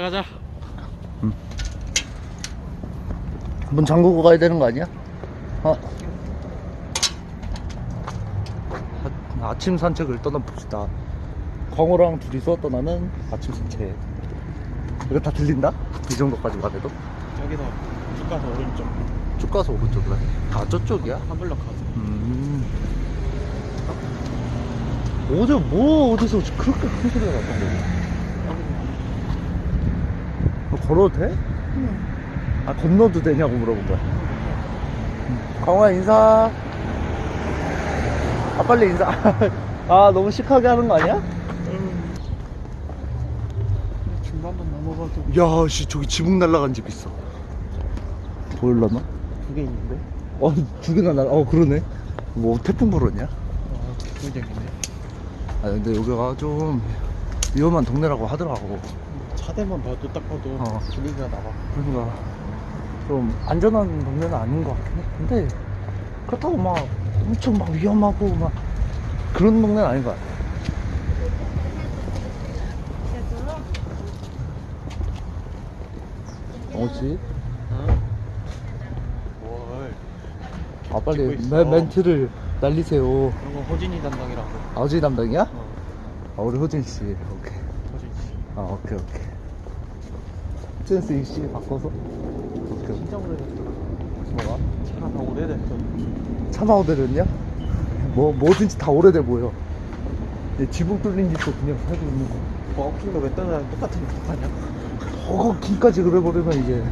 가자. 문 잠그고 가야 되는 거 아니야? 어? 아, 아침 산책을 떠나봅시다. 광호랑 둘이서 떠나는 아침 산책. 이거 다 들린다? 이 정도까지만 해도? 저기서 쭉 가서 오른쪽 쭉 가서 오른쪽으로 해. 아, 저쪽이야? 한 블럭 가서. 음. 어제 뭐 어디서 그렇게 큰 소리가 났던 거지? 너 걸어도 돼? 아 건너도 되냐고 물어본 거야. 강화 인사. 아 빨리 인사. 아 너무 시크하게 하는 거 아니야? 중간만 넘어가도 야, 씨 저기 지붕 날라간 집 있어. 보일러나? 두 개 있는데. 어, 두 개나 날. 어 그러네. 뭐 태풍 불었냐? 아, 개꿀잼이네. 아 근데 여기가 좀 위험한 동네라고 하더라고. 차대만 봐도 딱 봐도 어. 분위기가 나와. 그러니까 좀 안전한 동네는 아닌 것 같긴 해. 근데 그렇다고 막 엄청 막 위험하고 막 그런 동네는 아닌 것 같아. 어지? 뭘? 아 빨리 있어. 멘- 멘트를 날리세요. 그런 거 호진이 담당이라고. 아버지 담당이야? 어. 아 우리 호진 씨. 오케이. 호진 씨. 아 오케이 오케이. 센스 이씨 바꿔서. 오케이. 진짜 오래됐어. 뭐가? 차가 다 오래됐어. 차가 오래됐냐? 뭐 뭐든지 다 오래돼 보여. 얘 지붕 뚫린 집도 그냥 살고 있는 거. 버거킹도 왜 떠나랑 똑같은 거 하냐? 버거킹까지 그래 버리면 이제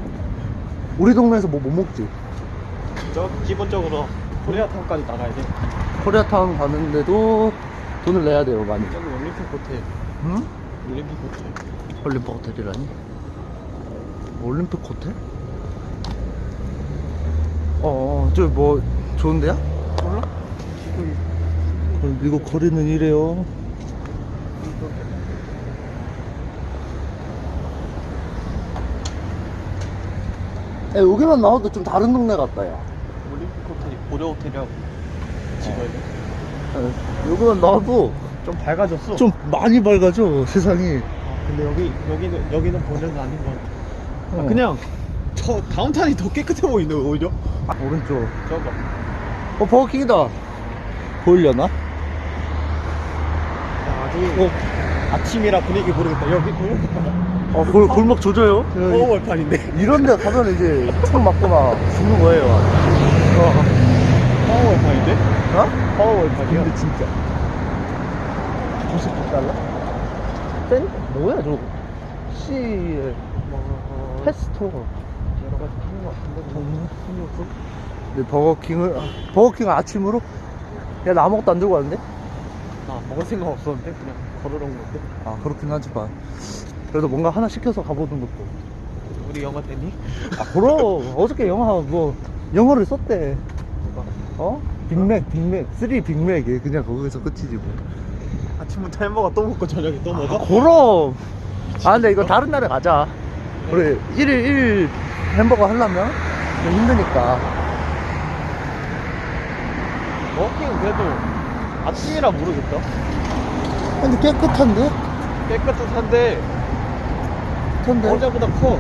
우리 동네에서 뭐 못 먹지. 저 기본적으로 코리아타운까지 나가야 돼. 코리아타운 가는데도 돈을 내야 돼요 많이. 저기 올림픽 호텔. 응? 올림픽 호텔. 올림픽 호텔이라니? 올림픽 호텔? 어, 저 뭐 좋은데요? 몰라? 어, 미국 거리는 이래요. 야, 여기만 나와도 좀 다른 동네 같다, 야. 올림픽 호텔이 고려 호텔이라고. 지금 야, 여기만 나와도 좀 밝아졌어. 좀 많이 밝아져, 세상이. 아, 근데 여기 여기는 여기는 본전은 아닌 것 같아. 어. 그냥 저 다운타운이 더 깨끗해 보이네 오히려. 아, 오른쪽. 저거. 어, 버거킹이다. 보이려나? 아주 어, 아침이라 분위기 모르겠다. 여기 보여? 어 골, 골목 조져요? 어 월판인데. 이런 데 가면 이제 총 맞고 막 죽는 거예요. 어. 파워 월판인데? 어? 파워 월판이야. 근데 진짜 99달러? 센? 뭐야 저거 C 뭐, 패스토어 여러 가지 하는 것 같은데 뭐 힘이 없어. 근데 버거킹을 버거킹 아침으로 야 나 아무것도 안 들고 왔는데? 나 먹을 생각 없었는데 그냥 걸어놓은 건데. 아 그렇긴 하지만 그래도 뭔가 하나 시켜서 가보는 것도 우리 영화 됐니? 아 그럼 어저께 영화 뭐 영어를 썼대 누가? 어? 빅맥 빅맥 3 빅맥 이 그냥 거기서 끝이지 뭐 아침은 햄버거 또 먹고 저녁에 또 먹어? 아, 그럼 아 근데 이거 다른 날에 가자 우리 1일 1 햄버거 하려면 좀 힘드니까 워킹은 그래도 아침이라 모르겠다. 근데 깨끗한데? 깨끗한데 깨끗한데? 어제보다 커.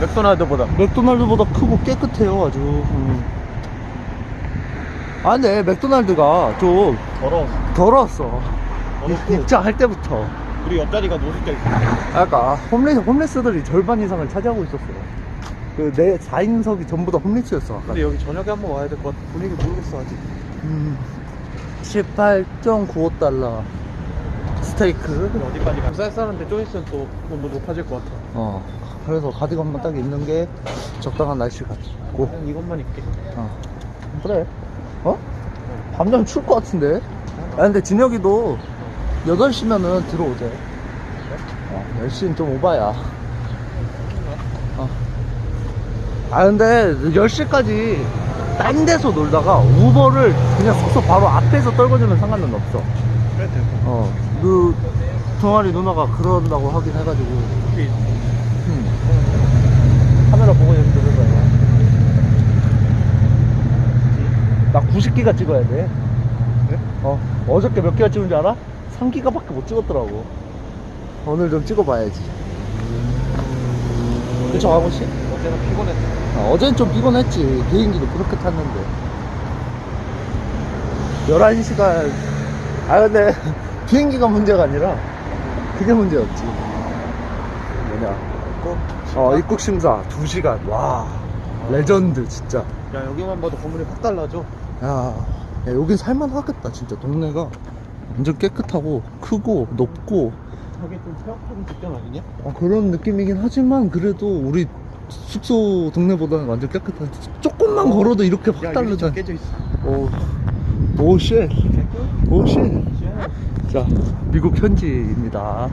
맥도날드보다. 맥도날드보다 크고 깨끗해요 아주 음. 아 근데 맥도날드가 좀 더러워. 더러웠어 더럽고 입장할 때부터 우리 옆자리가 노숙자 있어. 아까 홈레스, 홈레스들이 절반 이상을 차지하고 있었어 그내 4인석이 전부 다 홈레스였어 아까 근데 여기 저녁에 한번 와야 될 것 같아. 분위기 모르겠어 아직. 음, 18.95달러 스테이크 어디까지 가? 쌀쌀한데 좀 있으면 또 너무 높아질 것 같아. 어 그래서 가디건만 딱 입는 게 적당한 날씨 같고 그냥 이것만 입게. 어 그래 어? 밤잠 추울 것 같은데 아 근데 진혁이도 8시면은 들어오재 어, 10시는 좀 오바야 어. 아 근데 10시까지 딴 데서 놀다가 우버를 그냥 숙소 바로 앞에서 떨궈주면 상관은 없어 그래 돼. 어, 그 동아리 누나가 그런다고 하긴 해가지고 음. 카메라 보고 여기 들은 거야. 나 90기가 찍어야 돼. 그래? 어, 어저께 몇 기가 찍은 줄 알아? 3기가밖에 못 찍었더라고. 오늘 좀 찍어봐야지. 정하고 씨. 어제는 피곤했어. 아, 어제는 좀 피곤했지. 비행기도 그렇게 탔는데. 11시간. 아, 근데 비행기가 문제가 아니라 그게 문제였지. 뭐냐. 꼭. 어, 입국 심사 2시간. 와. 레전드, 진짜. 야 여기만 봐도 건물이 확 달라져. 야, 야 여긴 살만하겠다, 진짜. 동네가 완전 깨끗하고, 크고, 높고. 저게 좀 폐업하는 직전 아니냐? 어, 그런 느낌이긴 하지만, 그래도 우리 숙소 동네보다는 완전 깨끗한. 조금만 어. 걸어도 이렇게 확야 다르다. 유리창 깨져 있어. 오, 오, 쉣. 오, 쉣. 자, 미국 현지입니다.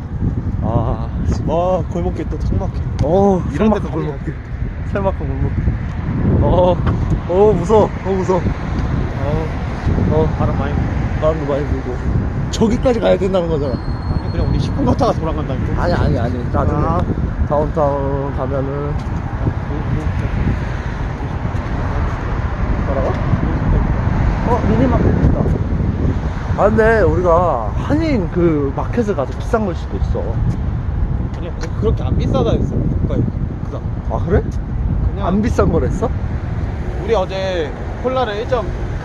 아, 와 골목길 또 창막해. 어, 이런 데도 골목길. 살막한 골목길. 어, 어, 무서워. 어, 무서워. 어, 어, 바람 많이. 불어. 바람도 많이 불고. 저기까지 가야 된다는 거잖아. 아니 그냥 우리 10분 걷다가 돌아간다니까. 아니, 아니, 아니. 나중에 아. 다운타운 가면은. 뭐라고? 어, 미니마켓 있다. 아, 근데 우리가 한인 그 마켓을 가서 비싼 걸 수도 있어. 아니야 그- 그렇게 안 비싸다 했어. 가까이. 그다. 아, 그래? 그냥 안 비싼 거랬어? 우리 어제 콜라를 1.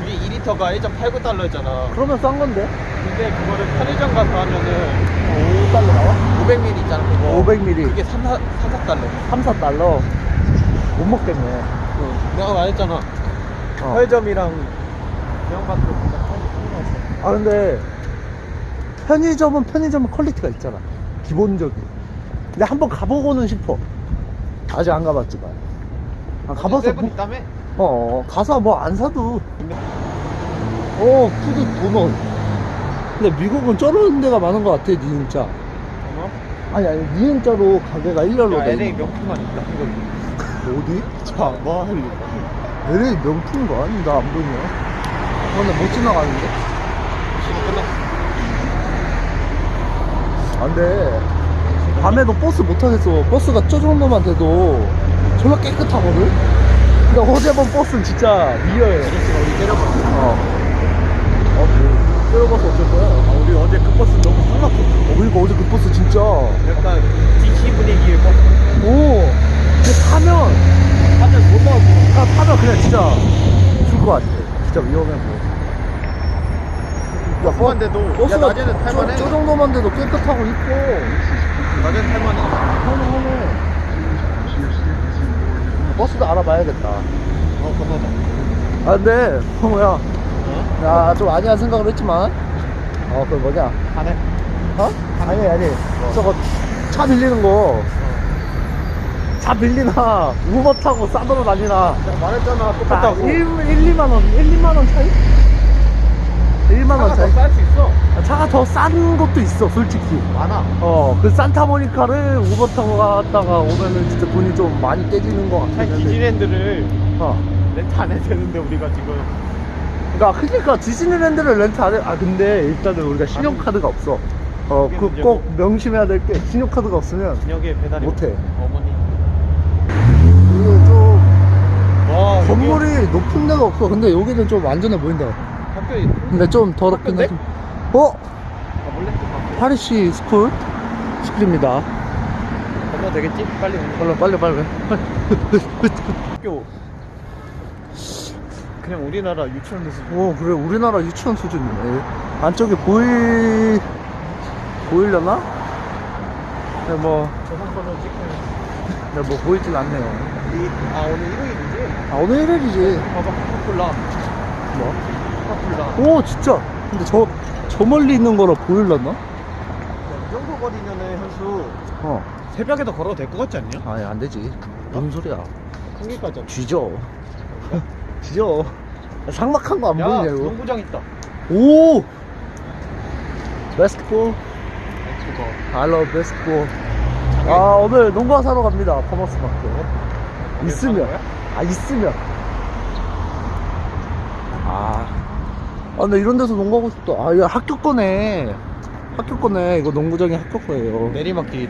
그게 2리터가 1.89달러였잖아. 그러면 싼 건데? 근데 그거를 편의점 가서 하면은 5달러 나와? 500ml 있잖아 그거. 500ml. 그게 3, 4, 3, 4달러. 3, 4달러. 못 먹겠네. 내가 말했잖아. 어. 편의점이랑 대형마트 진짜 차이 아, 근데 편의점은 편의점은 퀄리티가 있잖아. 기본적인. 근데 한번 가보고는 싶어. 아직 안 가봤지만. 아, 가봐서 세븐 뭐, 있다며? 어, 가서 뭐 안 사도. 어, 푸드 도넛. 근데 미국은 저런 데가 많은 것 같아, 니은자. 어? 아니, 아니, 니은자로 가게가 일렬로 야 돼. LA 있는 명품만 있다 이거. 거. 어디? 자, 뭐 할래? LA 명품관? 나 안 보이냐? 어, 근데 못 지나가는데? 지금 끝났어. 안 돼. 밤에도 버스 못 타겠어. 버스가 저 정도만 돼도 졸라 깨끗하거든? 근데 어제 본 버스는 진짜 리얼. 아저씨가 우리 때려봐. 어. 어, 뭐, 때려봐서 어쩔 거야? 아, 우리 어제 그 버스 너무 삭막해. 어, 그러니까 어제 그 버스 진짜. 약간 DC 분위기의 버스. 오! 근데 타면, 한잔 못 나오고. 타, 타면 그냥 진짜 죽을 것 같아. 진짜 위험해 보여. 야, 버- 버스인데도 야 버스가 낮에는 탈만해. 저, 저 정도만 돼도 깨끗하고 이뻐. 낮에는 탈만해. 하네. 버스도 알아봐야겠다. 어, 건너다. 아, 근데, 뭐야. 어? 야, 좀 아니한 생각을 했지만. 어, 그 뭐냐. 가네. 어? 아니, 아니. 저거, 차 빌리는 거. 차 빌리나, 우버 타고 싸돌아 다니나. 내가 말했잖아. 다 똑같다고. 1, 1, 2만원, 1, 2만원 차이? 1만원 차가 차이. 더쌀수 있어. 아, 차가 더 싼 것도 있어, 솔직히. 많아. 어, 그 산타모니카를 우버 타고 갔다가 오면은 진짜 돈이 좀 많이 깨지는 것 같긴 차 한데. 디즈니랜드를 어. 렌트 안 해도 되는데 우리가 지금 그러니까 그러니까 디즈니랜드를 렌트 안 해. 아 근데 일단은 우리가 신용카드가 없어. 어, 그게 그 문제고. 꼭 명심해야 될 게 신용카드가 없으면 저녁에 배달이 못해. 어머니. 이게 좀와 여기 건물이 높은 데가 없어. 근데 여기는 좀 안전해 보인다. 학교 근데 좀 더럽긴? 하지. 어? 아, 몰래 좀 봐. 파리시 스쿨 스쿨입니다. 건너 되겠지? 빨리 오는 빨리 빨리 빨리. 학교. 그냥 우리나라 유치원 에서 오 그래 우리나라 유치원 수준이네. 안쪽에 보일 보이려나? 네, 뭐, 저상권을 찍고. 네, 뭐 보이진 않네요. 이- 아 오늘 일요일이지? 아 오늘 1일이지. 봐봐 코카콜라. 뭐? 코카콜라. 오 진짜 근데 저, 저 멀리 있는 거라 보일렀나? 이 정도 거리면은 현수 어 새벽에도 걸어도 될 것 같지 않냐? 아니 안 되지 무슨 소리야 큰 길까지. 쥐죠 쥐죠? 상막한 거 안 야 보이냐 이거? 농구장 있다. 오! 그거. I love basketball 아 오늘 농구 사러 갑니다. 파머스 마켓. 있으면. 아 있으면. 아, 아 근데 이런 데서 농구하고 싶다. 아 이거 학교 거네. 학교 거네. 이거 농구장이 학교 거예요. 내리막길.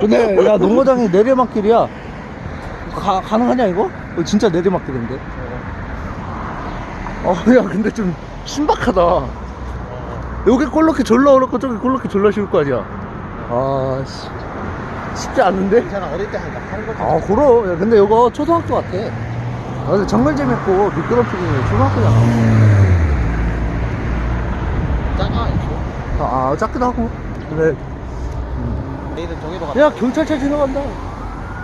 근데 야 농구장이 내리막길이야. 가, 가능하냐 이거? 이거 진짜 내리막길인데 어. 어야 근데 좀 신박하다 어. 여기 꼴렇게 졸라 어렵고 저기 꼴렇게 졸라 쉬울 거 아니야 아 씨 쉽지 않은데? 괜찮아 어릴 때 하니까 하는 거지 아, 그럼. 야, 근데 이거 초등학교 같아. 아, 근데 정말 재밌고, 미끄럼틀이 초등학교잖아. 작아 이거 아, 아, 작기도 하고. 근데, 내일은 정해도 야, 경찰차 지나간다.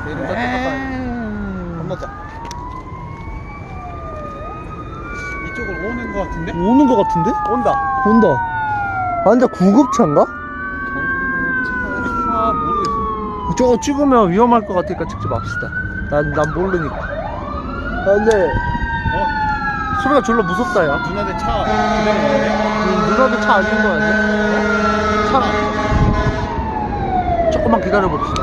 내일은 저쪽 갔다 건너자 이쪽으로 오는 거 같은데? 오는 것 같은데? 온다 온다. 아, 근데 구급차인가? 아 모르겠어 저거 찍으면 위험할 것 같으니까 찍지 맙시다. 난, 난 모르니까. 아, 근데, 어? 소리가 졸라 무섭다, 야. 누나들 차 기다리는데? 음, 누나도 차 아닌 거 아니야? 차. 조금만 기다려봅시다.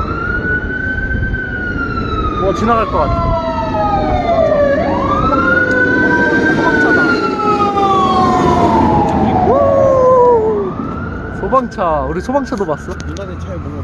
뭐 지나갈 것 같아. 소방차. 우리 소방차도 봤어? 누나들 차에 뭔가